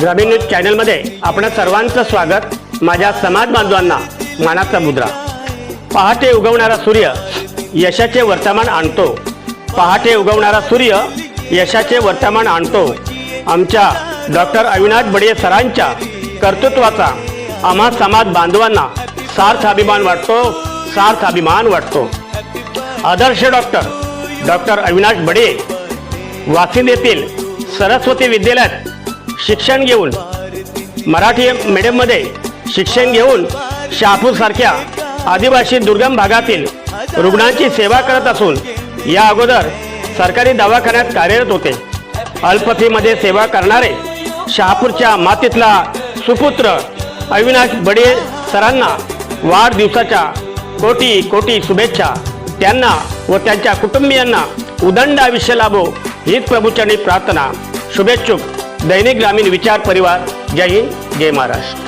ग्रामीण न्यूज चॅनलमध्ये आपण सर्वांचं स्वागत. माझ्या समाज बांधवांना मानाचा मुद्रा. पहाटे उगवणारा सूर्य यशाचे वर्तमान आणतो. पहाटे उगवणारा सूर्य यशाचे वर्तमान आणतो. आमच्या डॉक्टर अविनाश बडे सरांच्या कर्तृत्वाचा आम्हा समाज बांधवांना सार्थ अभिमान वाटतो सार्थ अभिमान वाटतो. आदर्श डॉक्टर डॉक्टर अविनाश बडे वासिंद येथील सरस्वती विद्यालयात शिक्षण घेऊन मराठी मीडियममध्ये शिक्षण घेऊन शहापूरसारख्या आदिवासी दुर्गम भागातील रुग्णांची सेवा करत असून या अगोदर सरकारी दवाखान्यात कार्यरत होते. अल्पफीमध्ये सेवा करणारे शहापूरच्या मातीतला सुपुत्र अविनाश बडे सरांना वाढदिवसाच्या कोटी कोटी शुभेच्छा. त्यांना व त्यांच्या कुटुंबियांना उदंड आयुष्य लाभो हीच प्रभूचरणी प्रार्थना. शुभेच्छुक. दैनिक ग्रामीण विचार परिवार. जय हिंद जय महाराष्ट्र.